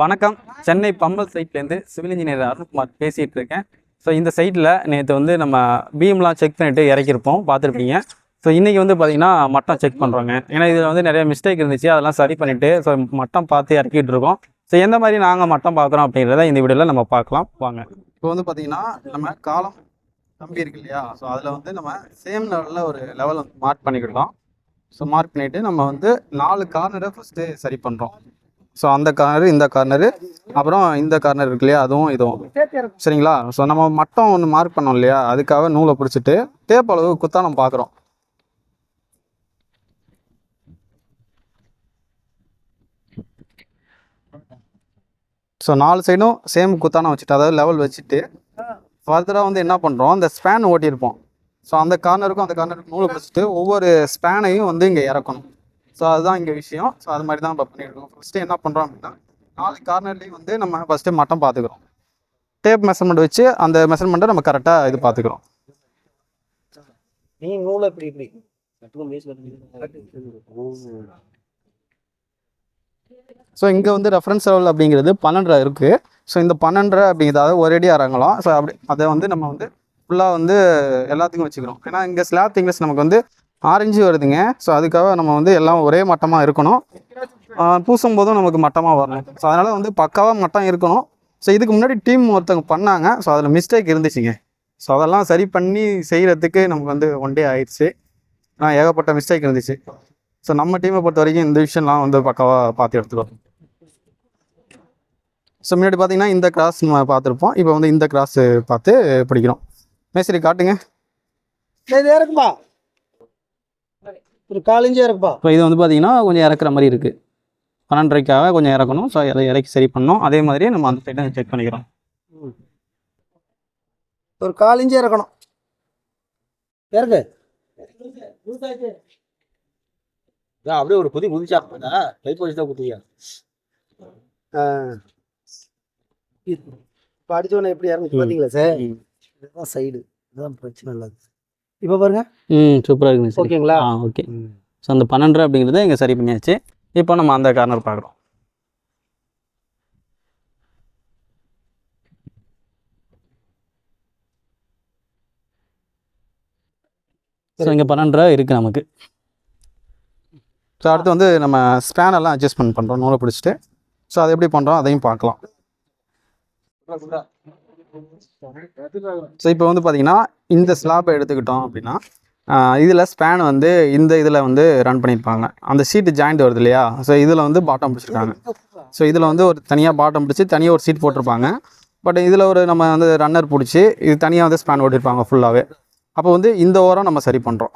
வணக்கம். சென்னை பம்பல் சைட்லேருந்து civil engineer Arunkumar பேசிகிட்டு இருக்கேன் ஸோ இந்த சைட்டில் நேற்று வந்து நம்ம பீம்லாம் செக் பண்ணிட்டு இறக்கியிருப்போம். பார்த்துருப்பீங்க. ஸோ இன்றைக்கி வந்து பார்த்திங்கன்னா மட்டம் செக் பண்ணுறோங்க. ஏன்னா இதில் வந்து நிறைய மிஸ்டேக் இருந்துச்சு. அதெல்லாம் சரி பண்ணிவிட்டு ஸோ மட்டம் பார்த்து இறக்கிட்டு இருக்கோம் ஸோ எந்த மாதிரி நாங்கள் மட்டம் பார்க்குறோம் அப்படிங்கிறத இந்த வீடியோவில் நம்ம பார்க்கலாம். வாங்க. இப்போ வந்து பார்த்திங்கன்னா நம்ம காலம் கம்பி இருக்கு இல்லையா? ஸோ அதில் வந்து நம்ம சேம் லெவலில் ஒரு லெவல் மார்க் பண்ணிக்கிட்டோம். ஸோ மார்க் பண்ணிவிட்டு நம்ம வந்து நாலு கார்னரை ஃபஸ்ட்டு சரி பண்ணுறோம். ஸோ அந்த கார்னரு இந்த கார்னரு அப்புறம் இந்த கார்னர் இருக்கு இல்லையா? அதுவும் இதுவும். சரிங்களா? ஸோ நம்ம மட்டம் ஒன்று மார்க் பண்ணோம் இல்லையா? அதுக்காக நூலை பிடிச்சிட்டு டேப் அளவு குத்தா நம்ம பார்க்குறோம் ஸோ நாலு சைடும் சேம் குத்தானம் வச்சுட்டு அதாவது லெவல் வச்சுட்டு ஃபர்தராக வந்து என்ன பண்ணுறோம் அந்த ஸ்பேன் ஓட்டியிருப்போம். ஸோ அந்த கார்னருக்கும் அந்த கார்னருக்கும் நூலை பிடிச்சிட்டு ஒவ்வொரு ஸ்பேனையும் வந்து இங்கே இறக்கணும். ஸோ அதுதான் இங்கே விஷயம். ஸோ அது மாதிரி தான் நம்ம பண்ணியிருக்கோம் ஃபஸ்ட்டு என்ன பண்ணுறோம் அப்படின்னா நாலு கார்னர்லேயும் வந்து நம்ம ஃபஸ்ட்டு மட்டம் பார்த்துக்கிறோம். டேப் மெஷர்மெண்ட் வச்சு அந்த மெஷர்மெண்ட்டை நம்ம கரெக்டாக இது பார்த்துக்கிறோம். நீ நூலை இப்படி இப்படி ஸோ இங்கே வந்து ரெஃபரன்ஸ் லெவல் அப்படிங்கிறது பன்னெண்டரை இருக்குது ஸோ இந்த பன்னெண்டரை அப்படிங்கிறத ஒரேடியாக இறங்கலாம். ஸோ அப்படி அதை வந்து நம்ம வந்து ஃபுல்லாக வந்து எல்லாத்துக்கும் வச்சுக்கிறோம். ஏன்னா இங்கே ஸ்லாப் திங்னஸ் நமக்கு வந்து ஆரஞ்சு வருதுங்க. ஸோ அதுக்காக நம்ம வந்து எல்லாம் ஒரே மட்டமாக இருக்கணும். பூசும் போதும் நமக்கு மட்டமாக வரணும். ஸோ அதனால் வந்து பக்காவாக மட்டம் இருக்கணும். ஸோ இதுக்கு முன்னாடி டீம் ஒருத்தவங்க பண்ணாங்க. ஸோ அதில் மிஸ்டேக் இருந்துச்சுங்க. ஸோ அதெல்லாம் சரி பண்ணி செய்கிறதுக்கு நமக்கு வந்து ஒன் டே ஆயிடுச்சு ஆனால் ஏகப்பட்ட மிஸ்டேக் இருந்துச்சு. ஸோ நம்ம டீமை பொறுத்த வரைக்கும் இந்த விஷயம்லாம் வந்து பக்காவாக பார்த்து எடுத்துக்கிறோம் ஸோ முன்னாடி பார்த்தீங்கன்னா இந்த கிராஸ் நம்ம பார்த்துருப்போம். இப்போ வந்து இந்த கிராஸ் பார்த்து பிடிக்கிறோம். மேஸ்திரி காட்டுங்க. இது ஒரு காலஞ்சு இறக்குப்பா இப்போ இது வந்து பார்த்தீங்கன்னா கொஞ்சம் இறக்குற மாதிரி இருக்குது பன்னெண்டரைக்காக கொஞ்சம் இறக்கணும். ஸோ அதை இறக்கி சரி பண்ணோம் அதே மாதிரியே நம்ம அந்த சைடை செக் பண்ணிக்கிறோம். ஒரு காலஞ்சு இறக்கணும். இறக்கு. அப்படியே ஒரு புதி புதிச்சா கை போச்சு தான் குத்தியா இப்போ அடிச்சோடனே எப்படி இறங்குச்சு. பார்த்தீங்களா சார். இதுதான் சைடு இதுதான் பிரச்சனை இல்லை இப்போ பாருங்க. ம் சூப்பராக இருக்குங்க சரி ஓகேங்களா? ஆ ஓகே. ஸோ அந்த பன்னெண்டரை அப்படிங்கிறத இங்கே சரி பண்ணியாச்சு. இப்போ நம்ம அந்த கார்னர் பார்க்குறோம். ஸோ இங்கே பன்னெண்டரை இருக்குது நமக்கு. ஸோ அடுத்து வந்து நம்ம ஸ்பேன் எல்லாம் அட்ஜஸ்ட்மெண்ட் பண்ணுறோம் நூலை பிடிச்சிட்டு. ஸோ அதை எப்படி பண்ணுறோம் அதையும் பார்க்கலாம். ஸோ இப்போ வந்து பார்த்தீங்கன்னா இந்த ஸ்லாப்பை எடுத்துக்கிட்டோம் அப்படின்னா இதில் ஸ்பேன் வந்து இந்த இதில் வந்து ரன் பண்ணியிருப்பாங்க அந்த சீட்டு ஜாயிண்ட் வருது இல்லையா? ஸோ இதில் வந்து பாட்டம் பிடிச்சிருக்காங்க. ஸோ இதில் வந்து ஒரு தனியாக பாட்டம் பிடிச்சி தனியாக ஒரு சீட் போட்டிருப்பாங்க. பட் இதில் ஒரு நம்ம வந்து ரன்னர் பிடிச்சி இது தனியாக வந்து ஸ்பேன் ஓட்டிருப்பாங்க ஃபுல்லாகவே அப்போ வந்து இந்த ஓரம் நம்ம சரி பண்ணுறோம்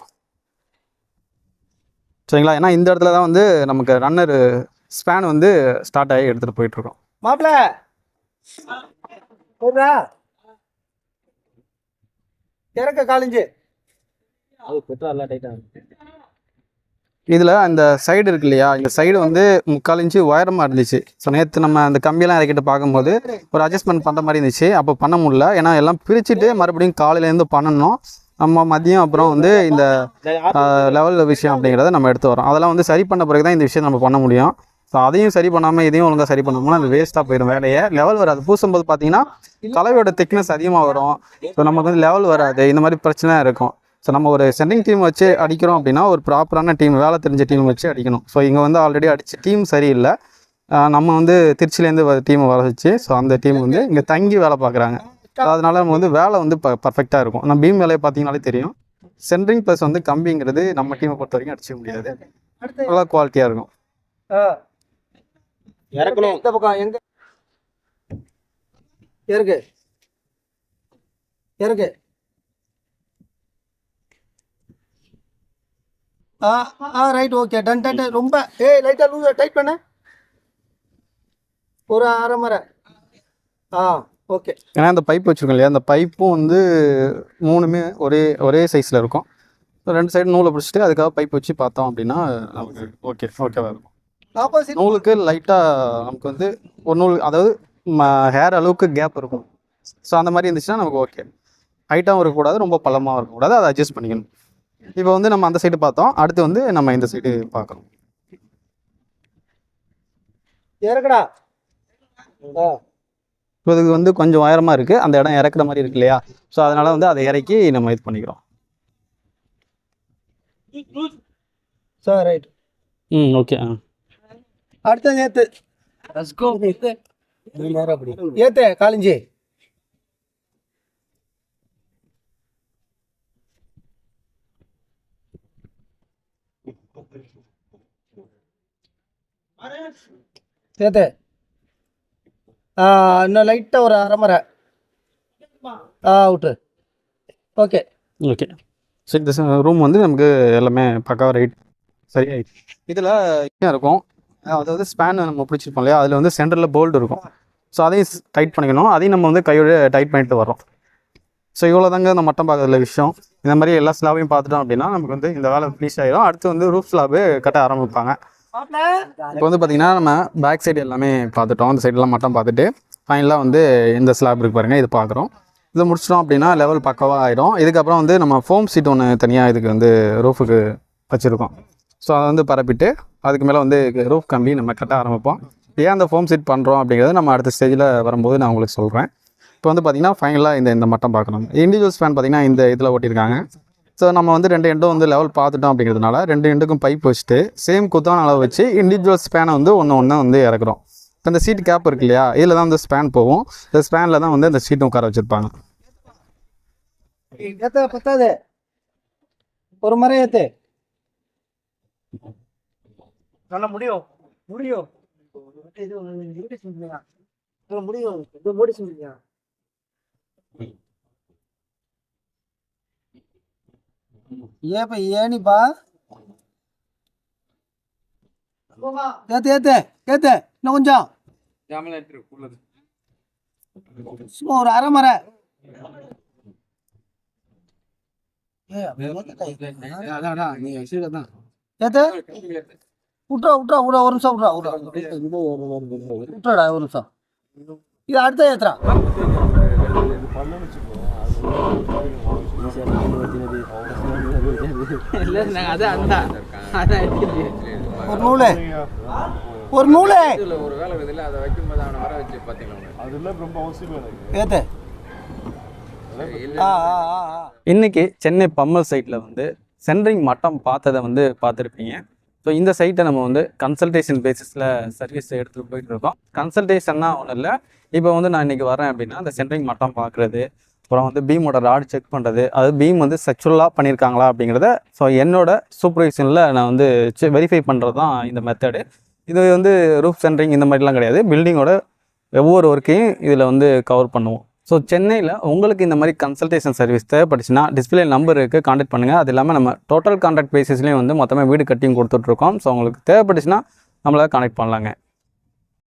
சரிங்களா? ஏன்னா இந்த இடத்துல தான் வந்து நமக்கு ரன்னர் ஸ்பேன் வந்து ஸ்டார்ட் ஆகி எடுத்துகிட்டு போயிட்டுருக்கோம் மாப்பிள்ள போடுறா இறக்க காலஞ்சு இதில் அந்த சைடு இருக்கு இல்லையா இந்த சைடு வந்து முக்கால் இன்ச்சு உயரமாக இருந்துச்சு ஸோ நேற்று நம்ம அந்த கம்பியெல்லாம் இறக்கிட்டு பார்க்கும்போது ஒரு அட்ஜஸ்ட்மெண்ட் பண்ணுற மாதிரி இருந்துச்சு அப்போ பண்ண முடியல ஏன்னா எல்லாம் பிரிச்சுட்டு மறுபடியும் காலையிலேருந்து பண்ணணும் நம்ம மதியம் அப்புறம் வந்து இந்த லெவல் விஷயம் அப்படிங்கிறத நம்ம எடுத்து வரோம் அதெல்லாம் வந்து சரி பண்ண பிறகு தான் இந்த விஷயம் நம்ம பண்ண முடியும் ஸோ அதையும் சரி பண்ணாமல் இதையும் ஒழுங்காக சரி பண்ணோம்னா அது வேஸ்ட்டாக போயிடும் வேலையை. லெவல் வராது. பூசும்போது பார்த்தீங்கன்னா கலவையோட திக்னஸ் அதிகமாக வரும். ஸோ நமக்கு வந்து லெவல் வராது. இந்த மாதிரி பிரச்சனை இருக்கும். ஸோ நம்ம ஒரு சென்டிங் டீம் வச்சு அடிக்கிறோம் அப்படின்னா ஒரு ப்ராப்பரான டீம் வேலை தெரிஞ்ச டீம் வச்சு அடிக்கணும். ஸோ இங்கே வந்து ஆல்ரெடி அடிச்ச டீம் சரியில்லை. நம்ம வந்து திருச்சிலேருந்து டீம் வர வச்சு ஸோ அந்த டீம் வந்து இங்கே தங்கி வேலை பார்க்குறாங்க அதனால நம்ம வந்து வேலை வந்து ப பர்ஃபெக்டாக இருக்கும். நம்ம பீம் வேலையை பார்த்தீங்கனாலே தெரியும். சென்ட்ரிங் ப்ளஸ் வந்து கம்பிங்கிறது நம்ம டீமை பொறுத்த வரைக்கும் அடிச்சிக்க முடியாது. நல்லா குவாலிட்டியாக இருக்கும். இறக்கணும். இந்த பக்கம்? எங்க? இறக்கு இறக்கு ஆ ஆ right okay done done done. ரொம்ப ஏய் லைட்டாக லூஸ் டைட் பண்ண. ஒரு அரை மரை ஆ ஓகே ஏன்னா இந்த பைப் வச்சுருக்கோம் இல்லையா? அந்த பைப்பும் வந்து மூணுமே ஒரே ஒரே சைஸில் இருக்கும். ரெண்டு சைடு நூலை பிடிச்சிட்டு அதுக்காக பைப் வச்சு பார்த்தோம் அப்படின்னா ஓகே ஓகேவாக இருக்கும். ஆப்போசிட் நூலுக்கு லைட்டாக நமக்கு வந்து ஒரு நூல் அதாவது ஹேர் அளவுக்கு கேப் இருக்கும். ஸோ அந்த மாதிரி இருந்துச்சுன்னா நமக்கு ஓகே ஹைட்டாகவும் இருக்கக்கூடாது ரொம்ப பள்ளமாகவும் இருக்கக்கூடாது. அதை அட்ஜஸ்ட் பண்ணிக்கணும். இப்போ வந்து நம்ம அந்த சைடு பார்த்தோம். அடுத்து வந்து நம்ம இந்த சைடு பார்க்குறோம் இறக்குடா. ஆ. இப்போ இதுக்கு வந்து கொஞ்சம் உயரமாக இருக்குது அந்த இடம் இறக்குற மாதிரி இருக்கு இல்லையா? ஸோ அதனால் வந்து அதை இறக்கி நம்ம இது பண்ணிக்கிறோம். சார் ரைட் ம் ஓகே ஆ. அடுத்த நேத்து. லெட்ஸ் கோ நீ நேரா அப்படி. ஏத்தே காலிஞ்சி. ஏத்தே. ஆ இன்னும் லைட்டாக ஒரு அரை மரை ஆ விட்டு ஓகே. ஓகே. ஸோ இந்த ரூம் வந்து நமக்கு எல்லாமே பக்காவாக ரைட் சரியாயிடுச்சு. இதில் இருக்கும் அதாவது ஸ்பேன் நம்ம பிடிச்சிருப்போம் இல்லையா? அதில் வந்து சென்டரில் போல்டு இருக்கும். ஸோ அதையும் டைட் பண்ணிக்கணும். அதையும் நம்ம வந்து கையோட டைட் பண்ணிட்டு வரோம் ஸோ இவ்வளோ தாங்க இந்த மட்டம் பார்க்கறதுல விஷயம். இந்த மாதிரி எல்லா ஸ்லாபையும் பார்த்துட்டோம் அப்படின்னா நமக்கு வந்து இந்த வேலை ஃபினிஷ் ஆகிடும் அடுத்து வந்து ரூஃப் ஸ்லாபு கட்ட ஆரம்பிப்பாங்க. இப்போ வந்து பார்த்திங்கன்னா நம்ம பேக் சைடு எல்லாமே பார்த்துட்டோம். அந்த சைடெலாம் மட்டம் பார்த்துட்டு ஃபைனலாக வந்து இந்த ஸ்லாப் இருக்கு பாருங்கள் இது பார்க்குறோம். இதை முடிச்சிட்டோம் அப்படின்னா லெவல் பக்கவாக ஆகிடும் இதுக்கப்புறம் வந்து நம்ம ஃபோம் சீட் ஒன்று தனியாக இதுக்கு வந்து ரூஃபுக்கு வச்சுருக்கோம். ஸோ அதை வந்து பரப்பிட்டு அதுக்கு மேலே வந்து ரூஃப் கம்பி நம்ம கட்ட ஆரம்பிப்போம். ஏன் அந்த ஃபோம் சீட் பண்ணுறோம் அப்படிங்கிறது நம்ம அடுத்த ஸ்டேஜில் வரும்போது நான் உங்களுக்கு சொல்கிறேன் இப்போ வந்து பார்த்திங்கன்னா ஃபைனலாக இந்த இந்த மட்டம் பார்க்கணும். இண்டிவிஜுவல் ஸ்பேன் பார்த்திங்கன்னா இந்த இதில் ஓட்டியிருக்காங்க ஸோ நம்ம வந்து ரெண்டு எண்டும் வந்து லெவல் பார்த்துட்டோம் அப்படிங்கிறதுனால ரெண்டு எண்டுக்கும் பைப் வச்சுட்டு சேம் குத்தான அளவு வச்சு இண்டிவிஜுவல் ஸ்பேனை வந்து ஒன்று ஒன்று வந்து இறக்குறோம். இப்போ இந்த சீட் கேப் இருக்கு இல்லையா? இதில் தான் வந்து ஸ்பேன் போகும். இந்த ஸ்பேனில் தான் வந்து அந்த சீட்டும் உட்கார வச்சுருப்பாங்க. பத்தாது. ஒரு மரம் நல்ல முடியும்? முடியும். இது இது முடியும். இது மூடி செஞ்சுங்க ஏப்ப ஏனிப்பா? ஏத்து ஏத்து ஏத்து இன்னும் கொஞ்சம். சும்மா ஒரு அரை மரை ஏத்து விட்றா விட்றா விட்றா ஒரு நிமிஷம் விட்றா விட்றா. விட்றாடா ஒரு நிமிஷம். இது அடுத்த ஏத்துறா. ஒரு நூலு. ஒரு நூலு. ஏத்து. ஆ ஆ ஆ ஆ. இன்றைக்கி சென்னை பம்மல் சைட்டில் வந்து சென்ட்ரிங் மட்டம் பார்த்ததை வந்து பார்த்துருப்பீங்க. ஸோ இந்த சைட்டை நம்ம வந்து கன்சல்டேஷன் பேசிஸில் சர்வீஸ் எடுத்துகிட்டு போயிட்டு இருக்கோம். கன்சல்டேஷன்னா ஒன்றும் இல்லை. இப்போ வந்து நான் இன்றைக்கி வரேன் அப்படின்னா அந்த சென்ட்ரிங் மட்டம் பார்க்குறது அப்புறம் வந்து பீமோட ராடு செக் பண்ணுறது அது பீம் வந்து செக்ஷுவலாக பண்ணியிருக்காங்களா அப்படிங்கிறத ஸோ என்னோட சூப்பர்விஷனில் நான் வந்து வெரிஃபை பண்ணுறது தான் இந்த மெத்தடு இது வந்து ரூஃப் சென்ட்ரிங் இந்த மாதிரிலாம் கிடையாது. பில்டிங்கோட ஒவ்வொரு ஒர்க்கையும் இதில் வந்து கவர் பண்ணுவோம். ஸோ சென்னையில் உங்களுக்கு இந்த மாதிரி கன்சல்டேஷன் சர்வீஸ் தேவைப்பட்டுச்சுன்னா டிஸ்பிளே நம்பர் இருக்குது காண்டாக்ட் பண்ணுங்கள் அது இல்லாமல் நம்ம டோட்டல் கான்ட்ராக்ட் பேசிஸ்லேயும் வந்து மொத்தமாக வீடு கட்டியும் கொடுத்துட்ருக்கோம் ஸோ உங்களுக்கு தேவைப்பட்டுச்சுன்னா நம்மளால் காண்டாக்ட் பண்ணலாங்க.